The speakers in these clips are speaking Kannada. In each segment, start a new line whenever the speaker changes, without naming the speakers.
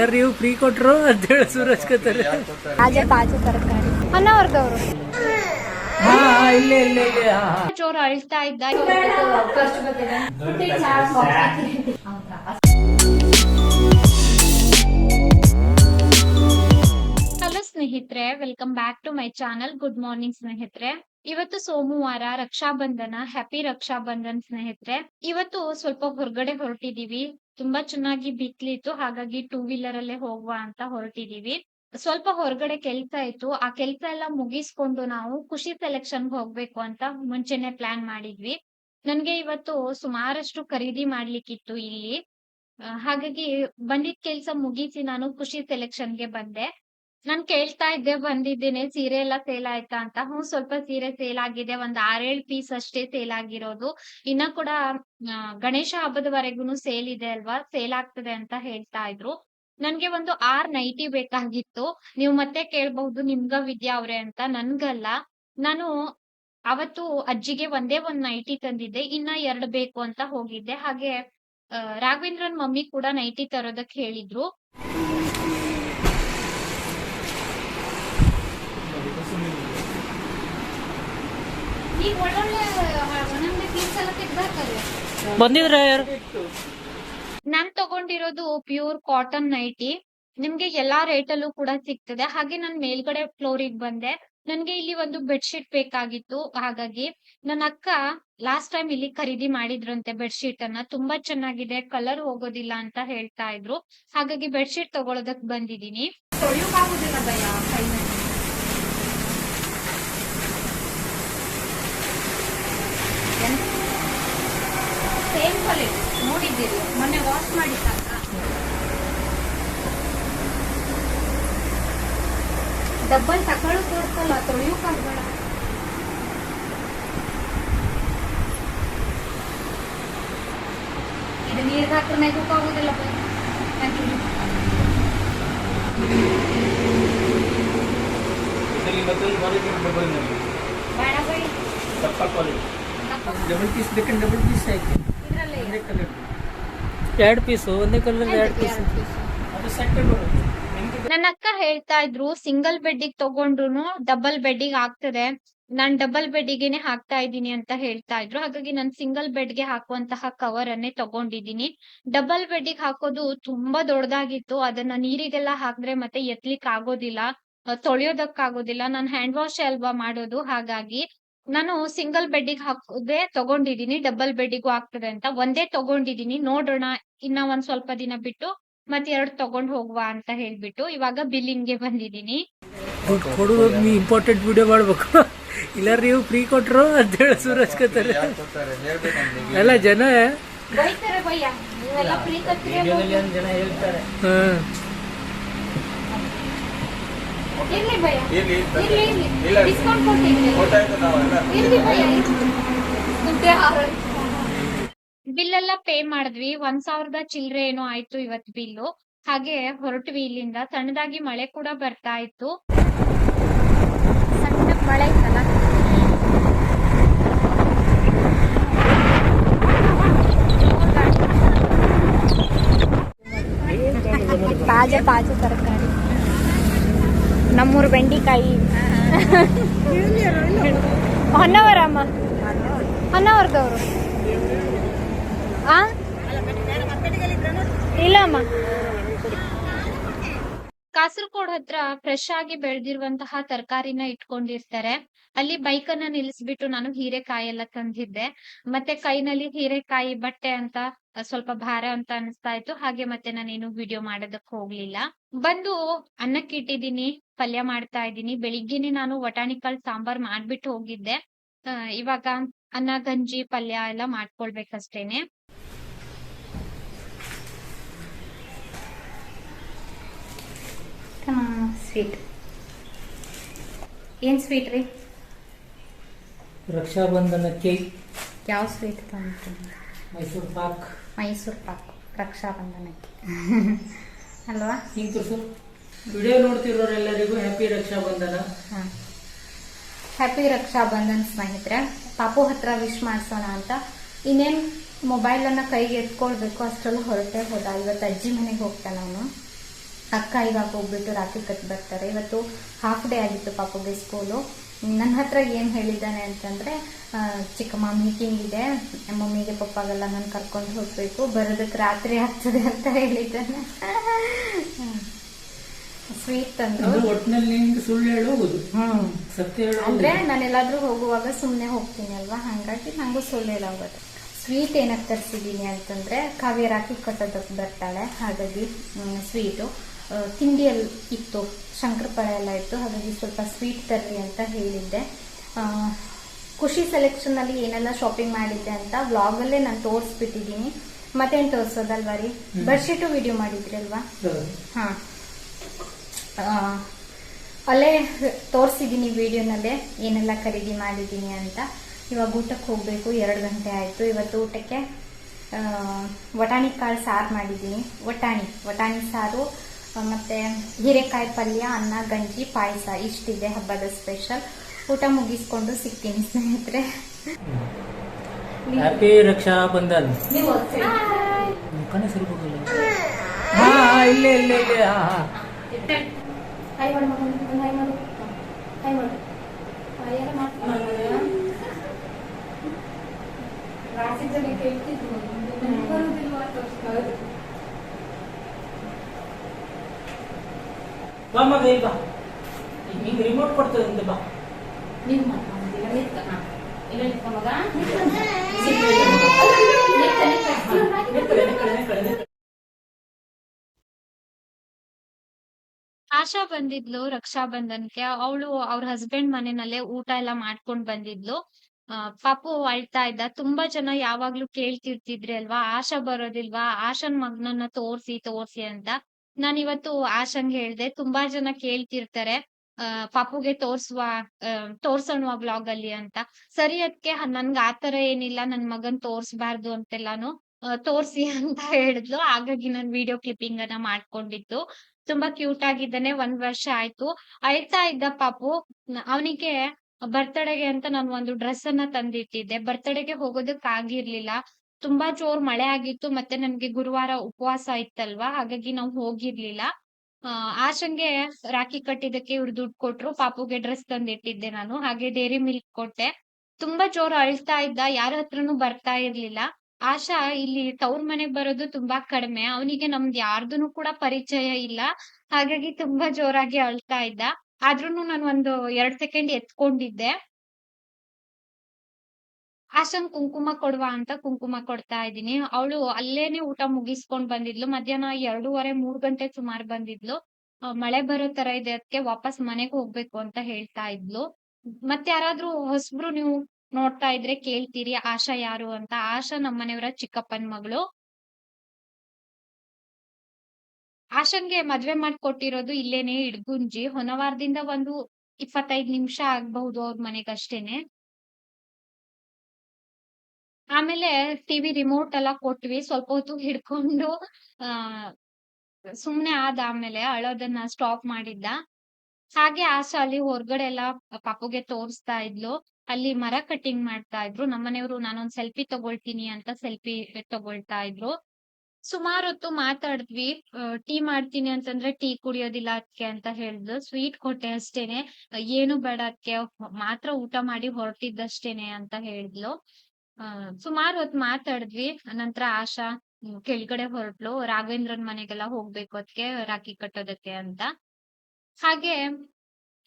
ಯಾರು ನೀವು ಫ್ರೀ ಕೊಟ್ರು ಅಂತೇಳಿ ಸೂರಜ್ ಕತ್ತಾರೆ
ತಾಜಾ ತಾಜಾ ತರಕಾರಿ. ಅನ್ನವರ್ದವ್ರು
ಹಾ ಹಾ, ಇಲ್ಲೇ ಇಲ್ಲೇ ಇಲ್ಲೇ ಹಾ ಹಾ.
ಜೋರು ಅಳ್ತಾ ಇದ್ದ. ಹಲೋ ಸ್ನೇಹಿತರೆ welcome back to my channel good morning ಸ್ನೇಹಿತರೆ. ಇವತ್ತು ಸೋಮವಾರ ರಕ್ಷಾ ಬಂಧನ ಹ್ಯಾಪಿ ರಕ್ಷಾ ಬಂಧನ್ ಸ್ನೇಹಿತರೆ. ಇವತ್ತು ಸ್ವಲ್ಪ ಹೊರಗಡೆ ಹೊರಟಿದೀವಿ. ತುಂಬಾ ಚೆನ್ನಾಗಿ ಬಿತ್ಲಿತ್ತು. ಹಾಗಾಗಿ ಟೂ ವೀಲರ್ ಅಲ್ಲೇ ಹೋಗುವ ಅಂತ ಹೊರಟಿದೀವಿ. ಸ್ವಲ್ಪ ಹೊರಗಡೆ ಕೆಲ್ಸ ಇತ್ತು. ಆ ಕೆಲ್ಸ ಎಲ್ಲ ಮುಗಿಸ್ಕೊಂಡು ನಾವು ಖುಷಿ ಸೆಲೆಕ್ಷನ್ ಹೋಗ್ಬೇಕು ಅಂತ ಮುಂಚೆನೆ ಪ್ಲಾನ್ ಮಾಡಿದ್ವಿ. ನನ್ಗೆ ಇವತ್ತು ಸುಮಾರಷ್ಟು ಖರೀದಿ ಮಾಡ್ಲಿಕ್ಕಿತ್ತು ಇಲ್ಲಿ. ಹಾಗಾಗಿ ಬಂದಿದ್ ಕೆಲ್ಸ ಮುಗಿಸಿ ನಾನು ಖುಷಿ ಸೆಲೆಕ್ಷನ್ಗೆ ಬಂದೆ. ನಾನ್ ಕೇಳ್ತಾ ಇದ್ದೆ, ಬಂದಿದ್ದೇನೆ, ಸೀರೆ ಎಲ್ಲ ಸೇಲ್ ಆಯ್ತಾ ಅಂತ. ಹ್ಮ್, ಸ್ವಲ್ಪ ಸೀರೆ ಸೇಲ್ ಆಗಿದೆ, ಒಂದ್ ಆರೇಳ್ ಪೀಸ್ ಅಷ್ಟೇ ಸೇಲ್ ಆಗಿರೋದು. ಇನ್ನ ಕೂಡ ಗಣೇಶ ಹಬ್ಬದವರೆಗೂ ಸೇಲ್ ಇದೆ ಅಲ್ವಾ? ಸೇಲ್ ಆಗ್ತದೆ ಅಂತ ಹೇಳ್ತಾ ಇದ್ರು. ನನ್ಗೆ ಒಂದು ಆರ್ ನೈಟಿ ಬೇಕಾಗಿತ್ತು. ನೀವು ಮತ್ತೆ ಕೇಳ್ಬಹುದು, ನಿಮ್ಗ ವಿದ್ಯಾ ಅವ್ರೆ ಅಂತ. ನನ್ಗಲ್ಲ. ನಾನು ಅವತ್ತು ಅಜ್ಜಿಗೆ ಒಂದೇ ಒಂದ್ ನೈಟಿ ತಂದಿದ್ದೆ. ಇನ್ನ ಎರಡ್ ಬೇಕು ಅಂತ ಹೋಗಿದ್ದೆ. ಹಾಗೆ ರಾಘವೇಂದ್ರನ್ ಮಮ್ಮಿ ಕೂಡ ನೈಟಿ ತರೋದಕ್ ಹೇಳಿದ್ರು. ಈಗ ಒಳ್ಳೊಳ್ಳೆ ಒಂದೊಂದೇ ಪೀಸ್ ಎಲ್ಲ ತೆಗ್ದಾಕಲ್ಲ
ಬಂದಿದ್ರ ಯಾರು?
ನಾನ್ ತಗೊಂಡಿರೋದು ಪ್ಯೂರ್ ಕಾಟನ್ ನೈಟಿ ನಿಮ್ಗೆ ಎಲ್ಲಾ ರೇಟ್ ಅಲ್ಲೂ ಕೂಡ ಸಿಗ್ತದೆ. ಹಾಗೆ ನಾನ್ ಮೇಲ್ಗಡೆ ಫ್ಲೋರಿಗ್ ಬಂದೆ. ನನ್ಗೆ ಇಲ್ಲಿ ಒಂದು ಬೆಡ್ಶೀಟ್ ಬೇಕಾಗಿತ್ತು. ಹಾಗಾಗಿ ನನ್ನ ಅಕ್ಕ ಲಾಸ್ಟ್ ಟೈಮ್ ಇಲ್ಲಿ ಖರೀದಿ ಮಾಡಿದ್ರಂತೆ ಬೆಡ್ಶೀಟ್ ಅನ್ನ. ತುಂಬಾ ಚೆನ್ನಾಗಿದೆ. ಕಲರ್ ಹೋಗೋದಿಲ್ಲ ಅಂತ ಹೇಳ್ತಾ ಇದ್ರು. ಹಾಗಾಗಿ ಬೆಡ್ಶೀಟ್ ತಗೊಳೋದಕ್ ಬಂದಿದೀನಿ ತೊಳಿಯೋಕಾಗುದಿಲ್ಲ ಭಯ ನೋಡಿದ್ದೀರಿ ಮೊನ್ನೆ ವಾಶ್ ಮಾಡಿದ್ದಾಗ. ಡಬ್ಬಲ್ ತಗೊಳ್ಳೋ ತೋರ್ಸಲ್ಲ ತೊಳೆಯೋಕಾಗ್ಬೇಡ ಇದು ನೀರ್ಗೆ ಹಾಕ್ರೆ ನೆಗೋಕ್ಕಾಗೋದಿಲ್ಲ ಬೈ ಹಾಕಿದ್ದೀನಿ. ಬೇಡ ಬೈ
ಡಬಲ್ ಪೀಸ್ ಬೇಕಂದ್ರೆ ಡಬಲ್ ಪೀಸ್ ಆಯ್ತು
ಇದ್ರಲ್ಲೇ. ಇದೆ.
ಒಂದೇ ಕಲರ್. ಎರಡು ಪೀಸು, ಒಂದೇ ಕಲರ್ ಎರಡು ಪೀಸ್.
ನನ್ನ ಅಕ್ಕ ಹೇಳ್ತಾ ಇದ್ರು ಸಿಂಗಲ್ ಬೆಡ್ಡಿಗೆ ತಗೊಂಡ್ರು ಡಬಲ್ ಬೆಡ್ಡಿಗೆ ಆಗ್ತದೆ. ನಾನ್ ಡಬಲ್ ಬೆಡ್ಡಿಗೆನೆ ಹಾಕ್ತಾ ಇದ್ದೀನಿ ಅಂತ ಹೇಳ್ತಾ ಇದ್ರು. ಹಾಗಾಗಿ ನಾನ್ ಸಿಂಗಲ್ ಬೆಡ್ಗೆ ಹಾಕುವಂತಹ ಕವರ್ ಅನ್ನೇ ತಗೊಂಡಿದ್ದೀನಿ. ಡಬಲ್ ಬೆಡ್ಡಿಗೆ ಹಾಕೋದು ತುಂಬಾ ದೊಡ್ಡದಾಗಿತ್ತು. ಅದನ್ನ ನೀರಿಗೆಲ್ಲ ಹಾಕಿದ್ರೆ ಮತ್ತೆ ಎತ್ಲಿಕ್ ಆಗೋದಿಲ್ಲ ತೊಳೆಯೋದಕ್ಕಾಗೋದಿಲ್ಲ. ನಾನ್ ಹ್ಯಾಂಡ್ ವಾಶ್ ಅಲ್ವಾ ಮಾಡೋದು, ಹಾಗಾಗಿ ನಾನು ಸಿಂಗಲ್ ಬೆಡ್ಡಿಗೆ ಹಾಕೋದೇ ತಗೊಂಡಿದೀನಿ ಡಬಲ್ ಬೆಡ್ಡಿಗೂ ಆಗ್ತದೆ ಅಂತ. ಒಂದೇ ತಗೊಂಡಿದೀನಿ ನೋಡೋಣ ಇನ್ನ ಒಂದ್ ಸ್ವಲ್ಪ ದಿನ ಬಿಟ್ಟು ಮತ್ ಎರಡು ತಗೊಂಡ್ ಹೋಗುವ ಅಂತ ಹೇಳ್ಬಿಟ್ಟು ಇವಾಗ ಬಿಲ್ಲಿಂಗ್ಗೆ ಬಂದಿದೀನಿ.
ಇಂಪಾರ್ಟೆಂಟ್ ವಿಡಿಯೋ ಮಾಡ್ಬೇಕು. ಇಲ್ಲ ನೀವು ಫ್ರೀ ಕೊಟ್ರು ಅಂತೇಳಿ ಸೂರಜ್ ಕತ್ತಾರೆ ಎಲ್ಲ ಜನ
ಬೈತಾರೆ ಭಯ್ಯ ನೀವೆಲ್ಲ ಫ್ರೀ
ಜನ ಹೇಳ್ತಾರೆ.
ಬಿಲ್ ಎಲ್ಲ ಪೇ ಮಾಡಿದ್ವಿ. ಒಂದ್ ಸಾವಿರದ ಚಿಲ್ಲರೆ ಏನೋ ಆಯ್ತು ಇವತ್ ಬಿಲ್ಲು. ಹಾಗೆ ಹೊರಟ್ವಿ ಇಲ್ಲಿಂದ. ಸಣ್ಣದಾಗಿ ಮಳೆ ಕೂಡ ಬರ್ತಾ ಇತ್ತು. ಸಣ್ಣ ಮಳೆ ಇತ್ತಲ್ಲ? ತಾಜಾ ತಾಜಾ ತರಕಾರಿ. ನಮ್ಮೂರು ಬೆಂಡಿಕಾಯಿ. ಹೊನ್ನವರಮ್ಮ? ಹೊನ್ನವರದವರು. ಆ? ಇಲ್ಲ ಅಮ್ಮ ಕಾಸರಗೋಡ್ ಹತ್ರ ಫ್ರೆಶ್ ಆಗಿ ಬೆಳೆದಿರುವಂತಹ ತರಕಾರಿನ ಇಟ್ಕೊಂಡಿರ್ತಾರೆ. ಅಲ್ಲಿ ಬೈಕ್ ಅನ್ನ ನಿಲ್ಲಿಸ್ಬಿಟ್ಟು ನಾನು ಹೀರೆಕಾಯಿ ಎಲ್ಲ ತಂದಿದ್ದೆ. ಮತ್ತೆ ಕೈನಲ್ಲಿ ಹೀರೆಕಾಯಿ ಬಟ್ಟೆ ಅಂತ, ಸ್ವಲ್ಪ ಭಾರ ಅಂತ ಅನಿಸ್ತಾ ಇತ್ತು. ಹಾಗೆ ಮತ್ತೆ ನಾನೇನು ವಿಡಿಯೋ ಮಾಡೋದಕ್ ಹೋಗ್ಲಿಲ್ಲ. ಬಂದು ಅನ್ನಕ್ಕೆ ಇಟ್ಟಿದ್ದೀನಿ ಪಲ್ಯ ಮಾಡ್ತಾ ಇದ್ದೀನಿ. ಬೆಳಿಗ್ಗೆನೆ ನಾನು ವಟಾಣಿಕಲ್ ಸಾಂಬಾರ್ ಮಾಡ್ಬಿಟ್ಟು ಹೋಗಿದ್ದೆ. ಅಹ್, ಇವಾಗ ಅನ್ನ ಗಂಜಿ ಪಲ್ಯ ಎಲ್ಲ ಮಾಡ್ಕೊಳ್ಬೇಕಷ್ಟೇನೆ. ಸ್ವೀಟ್ ಏನ್ ಸ್ವೀಟ್ ರೀ?
ರಕ್ಷಾಬಂಧನಕ್ಕೆ
ಯಾವ ಸ್ವೀಟ್
ಮೈಸೂರು ಪಾಕ್.
ಮೈಸೂರು ಪಾಕ್. ರಕ್ಷಾಬಂಧನಕ್ಕೆ. ಅಲ್ವಾ?
ವಿಡಿಯೋ ನೋಡ್ತಿರೋರೆಲ್ಲರಿಗೂ ಹ್ಯಾಪಿ ರಕ್ಷಾ ಬಂಧನ
ಹ್ಯಾಪಿ ರಕ್ಷಾ ರಕ್ಷಾಬಂಧನ್ ಸ್ನೇಹಿತರೆ, ಪಾಪು ಹತ್ರ ವಿಶ್ ಮಾಡಿಸೋಣ ಅಂತ. ಇನ್ನೇನ್ ಮೊಬೈಲ್ ಅನ್ನ ಕೈಗೆ ಎತ್ಕೊಳ್ಬೇಕು ಅಷ್ಟರಲ್ಲೂ ಹೊರಟೆ ಹೋದ. ಇವತ್ತು ಅಜ್ಜಿ ಮನೆಗೆ ಹೋಗ್ತಾನೆ ಅವನು
ಅಕ್ಕ ಇವಾಗ ಹೋಗ್ಬಿಟ್ಟು ರಾತ್ರಿ ಕಟ್ ಬರ್ತಾರೆ. ಇವತ್ತು ಹಾಫ್ ಡೇ ಆಗಿತ್ತು ಪಾಪುಗೆ ಸ್ಕೂಲು ನನ್ನ ಹತ್ರ ಏನು ಹೇಳಿದ್ದಾನೆ ಅಂತಂದ್ರೆ ಚಿಕ್ಕಮ್ಮ ಮೀಟಿಂಗ್ ಇದೆ. ಮಮ್ಮಿಗೆ ಪಪ್ಪಾಗೆಲ್ಲ ನಾನು ಕರ್ಕೊಂಡು ಹೋಗ್ಬೇಕು. ಬರೋದಕ್ಕೆ ರಾತ್ರಿ ಆಗ್ತದೆ ಅಂತ ಹೇಳಿದ್ದಾನೆ. ಸ್ವೀಟ್ ತಂದ್ರು
ಒಟ್ಟಿನಲ್ಲಿ ನಿಂಗೆ ಸುಳ್ಳು ಹೇಳೋಗುದು ಸತ್ಯ
ಅಂದ್ರೆ ನಾನು ಎಲ್ಲಾದ್ರೂ ಹೋಗುವಾಗ ಸುಮ್ಮನೆ ಹೋಗ್ತೀನಿ ಅಲ್ವಾ ಹಂಗಾಗಿ ನಂಗೂ ಸುಳ್ಳು ಹೇಳೋಗೋದು. ಸ್ವೀಟ್ ಏನಕ್ಕೆ ತರಿಸಿದ್ದೀನಿ ಅಂತಂದ್ರೆ ಕಾವ್ಯ ರಾಖಿ ಕಟ್ಟೋದಕ್ಕೆ ಬರ್ತಾಳೆ. ಹಾಗಾಗಿ ಸ್ವೀಟು ತಿಂಡಿಯಲ್ಲಿ ಇತ್ತು. ಶಂಕರಪಳೆ ಎಲ್ಲ ಇತ್ತು. ಹಾಗಾಗಿ ಸ್ವಲ್ಪ ಸ್ವೀಟ್ ತರಲಿ ಅಂತ ಹೇಳಿದ್ದೆ. ಖುಷಿ ಸೆಲೆಕ್ಷನ್ ಅಲ್ಲಿ ಏನೆಲ್ಲ ಶಾಪಿಂಗ್ ಮಾಡಿದ್ದೆ ಅಂತ ವ್ಲಾಗಲ್ಲೇ ನಾನು ತೋರಿಸ್ಬಿಟ್ಟಿದ್ದೀನಿ. ಮತ್ತೇನು ತೋರಿಸೋದಲ್ವಾ ರೀ? ಬೆಡ್ಶೀಟು ವಿಡಿಯೋ ಮಾಡಿದ್ರಿ ಅಲ್ವಾ? ಹಾಂ. ಅಲ್ಲೇ ತೋರಿಸಿದ್ದೀನಿ ವಿಡಿಯೋನಲ್ಲೇ ಏನೆಲ್ಲ ಖರೀದಿ ಮಾಡಿದ್ದೀನಿ ಅಂತ. ಇವಾಗ ಊಟಕ್ಕೆ ಹೋಗಬೇಕು ಎರಡು ಗಂಟೆ ಆಯಿತು. ಇವತ್ತು ಊಟಕ್ಕೆ ವಟಾಣಿ ಕಾಳು ಸಾರು ಮಾಡಿದ್ದೀನಿ ವಟಾಣಿ ವಟಾಣಿ ಸಾರು ಮತ್ತು ಹೀರೆಕಾಯಿ ಪಲ್ಯ ಅನ್ನ ಗಂಜಿ ಪಾಯಸ ಇಷ್ಟಿದೆ ಹಬ್ಬದ ಸ್ಪೆಷಲ್. ಊಟ ಮುಗಿಸ್ಕೊಂಡು ಸಿಗ್ತೀನಿ ಸ್ನೇಹಿತರೆ.
ಹ್ಯಾಪಿ ರಕ್ಷಾ ಬಂಧನ್ ಮುಖನೇ ಸರಿపోಗಲ್ಲ ಹಾ ಹಾ, ಇಲ್ಲೇ ಇಲ್ಲೇ ಇಲ್ಲೇ ಹಾ ಹಾ ಬಾ. ಮಗ ಇಲ್ಲಿ ಬಾ. ನಿಂಗೆ ರಿಮೋಟ್ ಕೊಡ್ತದಂತೆ ಬಾ ನಿಕ್ಕಳೆ, ಇಲ್ಲ ನಿಕ್ಕಳೆ, ನಿಕ್ಕಳೆ.
ಆಶಾ ಬಂದಿದ್ಲು, ರಕ್ಷಾ ಬಂಧನಕ್ಕೆ. ಅವಳು ಅವ್ರ ಹಸ್ಬೆಂಡ್ ಮನೆನಲ್ಲೇ ಊಟ ಎಲ್ಲ ಮಾಡ್ಕೊಂಡ್ ಬಂದಿದ್ಲು. ಪಾಪು ಅಳ್ತಾ ಇದ್ದ. ತುಂಬಾ ಜನ ಯಾವಾಗ್ಲೂ ಕೇಳ್ತಿರ್ತಿದ್ರಿ ಅಲ್ವಾ, ಆಶಾ ಬರೋದಿಲ್ವಾ? ಆಶನ್ ಮಗ್ನನ್ನ ತೋರ್ಸಿ ತೋರ್ಸಿ ಅಂತ. ನಾನ್ ಇವತ್ತು ಆಶಂಗ್ ಹೇಳ್ದೆ, ತುಂಬಾ ಜನ ಕೇಳ್ತಿರ್ತಾರೆ. ಆ, ಪಾಪುಗೆ ತೋರ್ಸುವ ತೋರ್ಸೋಣ ಬ್ಲಾಗ್ ಅಲ್ಲಿ ಅಂತ. ಸರಿ ಅದಕ್ಕೆ ನನ್ಗ ಆತರ ಏನಿಲ್ಲ, ನನ್ ಮಗನ್ ತೋರ್ಸ್ಬಾರ್ದು ಅಂತೆಲ್ಲಾನು ತೋರ್ಸಿ ಅಂತ ಹೇಳಿದ್ಲು. ಹಾಗಾಗಿ ನಾನು ವಿಡಿಯೋ ಕ್ಲಿಪ್ಪಿಂಗ್ ಅನ್ನ ಮಾಡ್ಕೊಂಡಿದ್ದು. ತುಂಬಾ ಕ್ಯೂಟ್ ಆಗಿದ್ದಾನೆ, ಒಂದ್ ವರ್ಷ ಆಯ್ತು. ಅಳ್ತಾ ಇದ್ದ ಪಾಪು, ಅವನಿಗೆ ಬರ್ತಡೆಗೆ ಅಂತ ನಾನು ಒಂದು ಡ್ರೆಸ್ ಅನ್ನ ತಂದಿಟ್ಟಿದ್ದೆ. ಬರ್ತಡೆಗೆ ಹೋಗೋದಕ್ ಆಗಿರ್ಲಿಲ್ಲ. ತುಂಬಾ ಜೋರ್ ಮಳೆ ಆಗಿತ್ತು, ಮತ್ತೆ ನನ್ಗೆ ಗುರುವಾರ ಉಪವಾಸ ಇತ್ತಲ್ವಾ? ಹಾಗಾಗಿ ನಾವು ಹೋಗಿರ್ಲಿಲ್ಲ. ಆಶಂಗೆ ರಾಖಿ ಕಟ್ಟಿದಕ್ಕೆ ಇವ್ರು ದುಡ್ಡು ಕೊಟ್ರು, ಪಾಪುಗೆ ಡ್ರೆಸ್ ತಂದಿಟ್ಟಿದ್ದೆ ನಾನು. ಹಾಗೆ ಡೇರಿ ಮಿಲ್ಕ್ ಕೊಟ್ಟೆ. ತುಂಬಾ ಜೋರ್ ಅಳ್ತಾ ಇದ್ದ, ಯಾರ ಹತ್ರನು ಬರ್ತಾ ಇರ್ಲಿಲ್ಲ. ಆಶಾ, ಇಲ್ಲಿ ತವ್ರ ಮನೆಗ್ ಬರೋದು ತುಂಬಾ ಕಡಿಮೆ. ಅವನಿಗೆ ನಮ್ದ್ ಯಾರ್ದೂನು ಕೂಡ ಪರಿಚಯ ಇಲ್ಲ. ಹಾಗಾಗಿ ತುಂಬಾ ಜೋರಾಗಿ ಅಳ್ತಾ ಇದ್ದ. ಆದ್ರೂನು ನಾನು ಒಂದು ಎರಡ್ ಸೆಕೆಂಡ್ ಎತ್ಕೊಂಡಿದ್ದೆ. ಆಶನ್ ಕುಂಕುಮ ಕೊಡುವ ಅಂತ ಕುಂಕುಮ ಕೊಡ್ತಾ ಇದ್ದೀನಿ. ಅವಳು ಅಲ್ಲೇನೆ ಊಟ ಮುಗಿಸ್ಕೊಂಡ್ ಬಂದಿದ್ಲು. ಮಧ್ಯಾಹ್ನ ಎರಡೂವರೆ, ಮೂರ್ ಗಂಟೆ ಸುಮಾರು ಬಂದಿದ್ಲು. ಮಳೆ ಬರೋ ತರ ಇದೆ. ಅದಕ್ಕೆ ವಾಪಸ್ ಮನೆಗ್ ಹೋಗ್ಬೇಕು ಅಂತ ಹೇಳ್ತಾ ಇದ್ಲು. ಮತ್ತೆ ಯಾರಾದ್ರೂ ಹೊಸಬ್ರು ನೀವು ನೋಡ್ತಾ ಇದ್ರೆ ಕೇಳ್ತೀರಿ ಆಶಾ ಯಾರು ಅಂತ. ಆಶಾ ನಮ್ಮನೆಯವರ ಚಿಕ್ಕಪ್ಪನ್ ಮಗಳು. ಆಶನ್ಗೆ ಮದ್ವೆ ಮಾಡ್ಕೊಟ್ಟಿರೋದು ಇಲ್ಲೇನೆ ಇಡ್ಗುಂಜಿ. ಹೊನವಾರದಿಂದ ಒಂದು ಇಪ್ಪತ್ತೈದ್ ನಿಮಿಷ ಆಗ್ಬಹುದು ಅವ್ರ ಮನೆಗಷ್ಟೇನೆ. ಆಮೇಲೆ ಟಿವಿ ರಿಮೋಟ್ ಎಲ್ಲ ಕೊಟ್ವಿ. ಸ್ವಲ್ಪ ಹೊತ್ತು ಹಿಡ್ಕೊಂಡು, ಆ, ಸುಮ್ನೆ ಆದ ಆಮೇಲೆ ಅಳೋದನ್ನ ಸ್ಟಾಪ್ ಮಾಡಿದ್ದ. ಹಾಗೆ ಆಶಾ ಅಲ್ಲಿ ಹೊರಗಡೆ ಎಲ್ಲ ಪಾಪುಗೆ ತೋರಿಸ್ತಾ ಇದ್ಲು. ಅಲ್ಲಿ ಮರ ಕಟಿಂಗ್ ಮಾಡ್ತಾ ಇದ್ರು. ನಮ್ಮನೆಯವರು ನಾನೊಂದ್ ಸೆಲ್ಫಿ ತಗೊಳ್ತೀನಿ ಅಂತ ಸೆಲ್ಫಿ ತಗೊಳ್ತಾ ಇದ್ರು. ಸುಮಾರ್ ಹೊತ್ತು ಮಾತಾಡಿದ್ವಿ. ಟೀ ಮಾಡ್ತೀನಿ ಅಂತಂದ್ರೆ ಟೀ ಕುಡಿಯೋದಿಲ್ಲ ಅದಕ್ಕೆ ಅಂತ ಹೇಳಿದ್ಲು ಸ್ವೀಟ್ ಕೊಟ್ಟೆ ಅಷ್ಟೇನೆ. ಏನು ಬೇಡ ಅದಕ್ಕೆ ಮಾತ್ರ ಊಟ ಮಾಡಿ ಹೊರಟಿದ್ದಷ್ಟೇನೆ ಅಂತ ಹೇಳಿದ್ಲು. ಸುಮಾರು ಹೊತ್ತು ಮಾತಾಡಿದ್ವಿ. ನಂತರ ಆಶಾ ಕೆಳಗಡೆ ಹೊರಟ್ಲು. ರಾಘವೇಂದ್ರನ್ ಮನೆಗೆಲ್ಲ ಹೋಗ್ಬೇಕು ಅದಕ್ಕೆ ರಾಖಿ ಕಟ್ಟೋದಕ್ಕೆ ಅಂತ. ಹಾಗೆ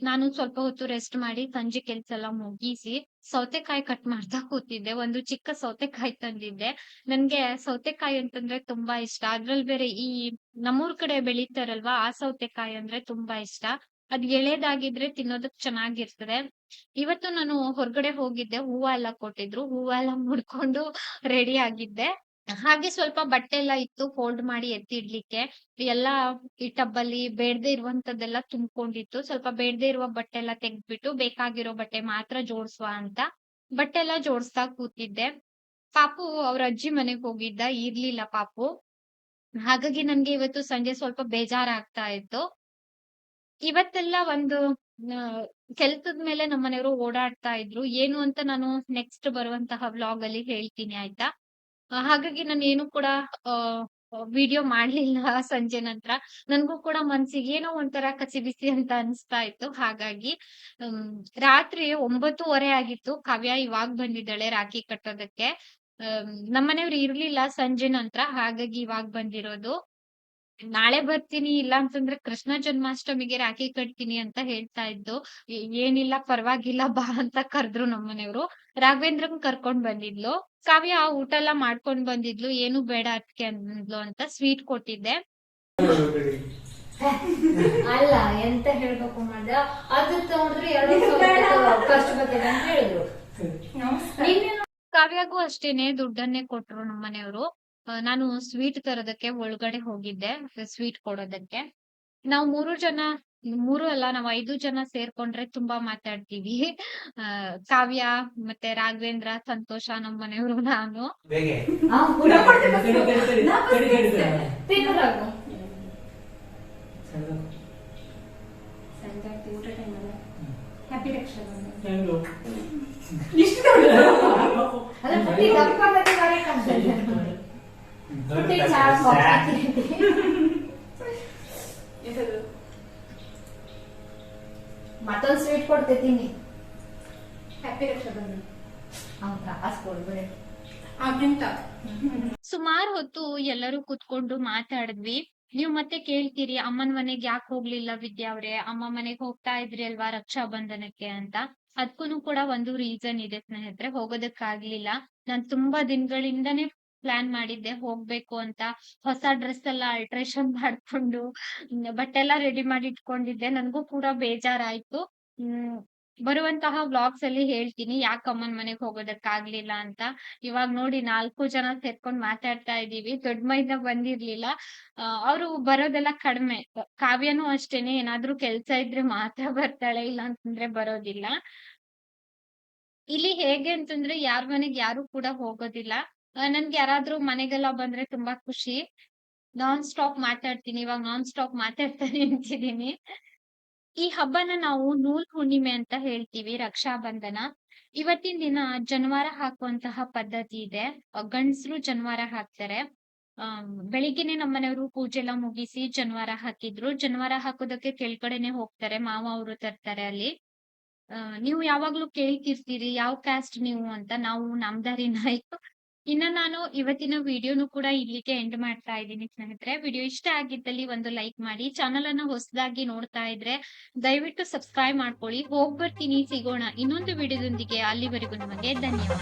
ನಾನು ಸ್ವಲ್ಪ ಹೊತ್ತು ರೆಸ್ಟ್ ಮಾಡಿ ಸಂಜೆ ಕೆಲ್ಸ ಎಲ್ಲ ಮುಗಿಸಿ ಸೌತೆಕಾಯಿ ಕಟ್ ಮಾಡ್ತಾ ಕೂತಿದ್ದೆ. ಒಂದು ಚಿಕ್ಕ ಸೌತೆಕಾಯಿ ತಂದಿದ್ದೆ. ನನ್ಗೆ ಸೌತೆಕಾಯಿ ಅಂತಂದ್ರೆ ತುಂಬಾ ಇಷ್ಟ. ಅದ್ರಲ್ಲಿ ಬೇರೆ ಈ ನಮ್ಮೂರ್ ಕಡೆ ಬೆಳಿತಾರಲ್ವಾ, ಆ ಸೌತೆಕಾಯಿ ಅಂದ್ರೆ ತುಂಬಾ ಇಷ್ಟ. ಅದ್ ಎಳೆದಾಗಿದ್ರೆ ತಿನ್ನೋದಕ್ ಚೆನ್ನಾಗಿರ್ತದೆ. ಇವತ್ತು ನಾನು ಹೊರಗಡೆ ಹೋಗಿದ್ದೆ. ಹೂವ ಎಲ್ಲ ಕೊಟ್ಟಿದ್ರು. ಹೂವ ಎಲ್ಲ ಮುಡ್ಕೊಂಡು ರೆಡಿ ಆಗಿದ್ದೆ. ಹಾಗೆ ಸ್ವಲ್ಪ ಬಟ್ಟೆ ಎಲ್ಲ ಇತ್ತು ಫೋಲ್ಡ್ ಮಾಡಿ ಎತ್ತಿಡ್ಲಿಕ್ಕೆ ಎಲ್ಲಾ ಈ ಟಬ್ಬಲ್ಲಿ ಬೇಡದೆ ಇರುವಂತದ್ದೆಲ್ಲ ತುಂಬಿಕೊಂಡಿತ್ತು. ಸ್ವಲ್ಪ ಬೇಡದೆ ಇರುವ ಬಟ್ಟೆ ಎಲ್ಲ ತೆಗ್ದ್ಬಿಟ್ಟು ಬೇಕಾಗಿರೋ ಬಟ್ಟೆ ಮಾತ್ರ ಜೋಡ್ಸುವ ಅಂತ ಬಟ್ಟೆ ಎಲ್ಲ ಜೋಡಿಸ್ತಾ ಕೂತಿದ್ದೆ. ಪಾಪು ಅವ್ರ ಅಜ್ಜಿ ಮನೆಗ್ ಹೋಗಿದ್ದ, ಇರ್ಲಿಲ್ಲ ಪಾಪು. ಹಾಗಾಗಿ ನನ್ಗೆ ಇವತ್ತು ಸಂಜೆ ಸ್ವಲ್ಪ ಬೇಜಾರಾಗ್ತಾ ಇತ್ತು. ಇವತ್ತೆಲ್ಲ ಒಂದು ಕೆಲ್ಸದ ಮೇಲೆ ನಮ್ಮನೆಯವರು ಓಡಾಡ್ತಾ ಇದ್ರು. ಏನು ಅಂತ ನಾನು ನೆಕ್ಸ್ಟ್ ಬರುವಂತಹ ವ್ಲಾಗ್ ಅಲ್ಲಿ ಹೇಳ್ತೀನಿ, ಆಯ್ತಾ? ಹಾಗಾಗಿ ನಾನು ಏನು ಕೂಡ ವಿಡಿಯೋ ಮಾಡ್ಲಿಲ್ಲ ಸಂಜೆ ನಂತರ. ನನ್ಗೂ ಕೂಡ ಮನ್ಸಿಗೆ ಏನೋ ಒಂಥರ ಕಸಿ ಬಿಸಿ ಅಂತ ಅನ್ಸ್ತಾ ಇತ್ತು. ಹಾಗಾಗಿ ರಾತ್ರಿ ಒಂಬತ್ತೂವರೆ ಆಗಿತ್ತು. ಕಾವ್ಯ ಇವಾಗ ಬಂದಿದ್ದಾಳೆ ರಾಖಿ ಕಟ್ಟೋದಕ್ಕೆ. ನಮ್ಮನೆಯವ್ರು ಇರ್ಲಿಲ್ಲ ಸಂಜೆ ನಂತರ. ಹಾಗಾಗಿ ಇವಾಗ್ ಬಂದಿರೋದು. ನಾಳೆ ಬರ್ತೀನಿ ಇಲ್ಲ ಅಂತಂದ್ರೆ ಕೃಷ್ಣ ಜನ್ಮಾಷ್ಟಮಿಗೆ ರಾಖಿ ಕಟ್ತೀನಿ ಅಂತ ಹೇಳ್ತಾ ಇದ್ದು ಏನಿಲ್ಲ ಪರವಾಗಿಲ್ಲ ಬಾ ಅಂತ ಕರೆದ್ರು ನಮ್ಮನೆಯವರು ರಾಘವೇಂದ್ರನ್ ಕರ್ಕೊಂಡ್ ಬಂದಿದ್ಲು. ಕಾವ್ಯ ಊಟ ಎಲ್ಲ ಮಾಡ್ಕೊಂಡ್ ಬಂದಿದ್ಲು. ಏನು ಬೇಡ ಅದಕ್ಕೆ ಅಂದ್ಲು ಅಂತ ಸ್ವೀಟ್ ಕೊಟ್ಟಿದ್ದೆ.
ಅಲ್ಲ ಎಂತ ಹೇಳ್ಬೇಕು ಮಾಡ್ದೆ ಅದು ತಗೊಂಡ್ರೆ ಎರಡು ಸಾವಿರ ಖರ್ಚು ಬರ್ತದೆ ಅಂತ ಹೇಳಿದ್ರು. ನಿನ್ನೆ
ಕಾವ್ಯಾಗೂ ಅಷ್ಟೇನೆ ದುಡ್ಡನ್ನೇ ಕೊಟ್ರು ನಮ್ಮನೆಯವರು ನಾನು ಸ್ವೀಟ್ ತರೋದಕ್ಕೆ ಒಳಗಡೆ ಹೋಗಿದ್ದೆ ಸ್ವೀಟ್ ಕೊಡೋದಕ್ಕೆ. ನಾವು ಮೂರು ಜನ ಮೂರು ಅಲ್ಲ ನಾವು ಐದು ಜನ ಸೇರ್ಕೊಂಡ್ರೆ ತುಂಬಾ ಮಾತಾಡ್ತೀವಿ. ಆ, ಕಾವ್ಯ ಮತ್ತೆ ರಾಘವೇಂದ್ರ ಸಂತೋಷ ನಮ್ಮ ಮನೆಯವರು ನಾನು.
ಹ್ಯಾಪಿ ಮತ್ತೊಂದು ಸ್ವೀಟ್ ಕೊಡ್ತೆ ತಿನ್ನಿ ಹ್ಯಾಪಿ ರಕ್ಷಾಬಂಧನ ಹೌದಾ? ಹಾಸ್ಕೊಳ್ಬೇಡಿ
ಸುಮಾರು ಹೊತ್ತು ಎಲ್ಲರೂ ಕುತ್ಕೊಂಡು ಮಾತಾಡಿದ್ವಿ. ನೀವ್ ಮತ್ತೆ ಕೇಳ್ತೀರಿ ಅಮ್ಮನ್ ಮನೆಗ್ ಯಾಕೆ ಹೋಗ್ಲಿಲ್ಲ ವಿದ್ಯಾ ಅವ್ರೆ? ಅಮ್ಮ ಮನೆಗ್ ಹೋಗ್ತಾ ಇದ್ರಿ ಅಲ್ವಾ ರಕ್ಷಾ ಬಂಧನಕ್ಕೆ ಅಂತ? ಅದಕ್ಕೂ ಕೂಡ ಒಂದು ರೀಸನ್ ಇದೆ ಸ್ನೇಹಿತರೆ ಹೋಗೋದಕ್ಕಾಗ್ಲಿಲ್ಲ. ನಾನ್ ತುಂಬಾ ದಿನಗಳಿಂದಾನೇ ಪ್ಲಾನ್ ಮಾಡಿದ್ದೆ ಹೋಗ್ಬೇಕು ಅಂತ. ಹೊಸ ಡ್ರೆಸ್ ಎಲ್ಲ ಅಲ್ಟ್ರೇಷನ್ ಮಾಡ್ಕೊಂಡು ಬಟ್ಟೆ ಎಲ್ಲ ರೆಡಿ ಮಾಡಿ ಇಟ್ಕೊಂಡಿದ್ದೆ. ನನ್ಗೂ ಕೂಡ ಬೇಜಾರಾಯ್ತು. ಹ್ಮ್, ಬರುವಂತಹ ವ್ಲಾಗ್ಸ್ ಅಲ್ಲಿ ಹೇಳ್ತೀನಿ. ಯಾಕೆ ಅಮ್ಮನ್ ಮನೆಗ್ ಹೋಗೋದಕ್ಕಾಗ್ಲಿಲ್ಲ ಅಂತ. ಇವಾಗ ನೋಡಿ ನಾಲ್ಕು ಜನ ಸೇರ್ಕೊಂಡ್ ಮಾತಾಡ್ತಾ ಇದೀವಿ ದೊಡ್ಡ ಮೈದ ಬಂದಿರ್ಲಿಲ್ಲ. ಅವರು ಬರೋದೆಲ್ಲ ಕಡಿಮೆ. ಕಾವ್ಯನೂ ಅಷ್ಟೇನೆ. ಏನಾದ್ರೂ ಕೆಲ್ಸ ಇದ್ರೆ ಮಾತ್ರ ಬರ್ತಾಳೆ, ಇಲ್ಲ ಅಂತಂದ್ರೆ ಬರೋದಿಲ್ಲ. ಇಲ್ಲಿ ಹೇಗೆ ಅಂತಂದ್ರೆ ಯಾರ್ ಮನೆಗ್ ಯಾರು ಕೂಡ ಹೋಗೋದಿಲ್ಲ. ನನ್ಗೆ ಯಾರಾದ್ರೂ ಮನೆಗೆಲ್ಲ ಬಂದ್ರೆ ತುಂಬಾ ಖುಷಿ. ನಾನ್ ಸ್ಟಾಪ್ ಮಾತಾಡ್ತೀನಿ, ಇವಾಗ ನಾನ್ ಸ್ಟಾಪ್ ಮಾತಾಡ್ತಾನೆ ಅಂತಿದ್ದೀನಿ. ಈ ಹಬ್ಬನ ನಾವು ನೂಲ್ ಹುಣ್ಣಿಮೆ ಅಂತ ಹೇಳ್ತೀವಿ ರಕ್ಷಾ ಬಂಧನ ಇವತ್ತಿನ ದಿನ ಜನವಾರ ಹಾಕುವಂತಹ ಪದ್ಧತಿ ಇದೆ. ಗಂಡಸರು ಜನವಾರ ಹಾಕ್ತಾರೆ. ಆ, ಬೆಳಿಗ್ಗೆನೆ ನಮ್ಮನೆಯವರು ಪೂಜೆ ಎಲ್ಲ ಮುಗಿಸಿ ಜನವಾರ ಹಾಕಿದ್ರು. ಜನವಾರ ಹಾಕೋದಕ್ಕೆ ಕೆಳ್ಕಡೆನೆ ಹೋಗ್ತಾರೆ, ಮಾವ ಅವರು ತರ್ತಾರೆ ಅಲ್ಲಿ. ನೀವು ಯಾವಾಗ್ಲೂ ಕೇಳ್ತಿರ್ತೀರಿ, ಯಾವ ಕ್ಯಾಸ್ಟ್ ನೀವು ಅಂತ. ನಾವು ನಮ್ದಾರಿ ನಾಯ್ಕು. ಇನ್ನ ನಾನು ಇವತ್ತಿನ ವಿಡಿಯೋನು ಕೂಡ ಇಲ್ಲಿಗೆ ಎಂಡ್ ಮಾಡ್ತಾ ಇದ್ದೀನಿ ಸ್ನೇಹಿತರೆ. ವಿಡಿಯೋ ಇಷ್ಟ ಆಗಿದ್ದಲ್ಲಿ ಒಂದು ಲೈಕ್ ಮಾಡಿ ಚಾನಲ್ ಅನ್ನ ಹೊಸದಾಗಿ ನೋಡ್ತಾ ಇದ್ರೆ ದಯವಿಟ್ಟು ಸಬ್ಸ್ಕ್ರೈಬ್ ಮಾಡ್ಕೊಳ್ಳಿ. ಹೋಗ್ ಬರ್ತೀನಿ ಸಿಗೋಣ ಇನ್ನೊಂದು ವಿಡಿಯೋದೊಂದಿಗೆ. ಅಲ್ಲಿವರೆಗೂ ನಿಮಗೆ ಧನ್ಯವಾದ.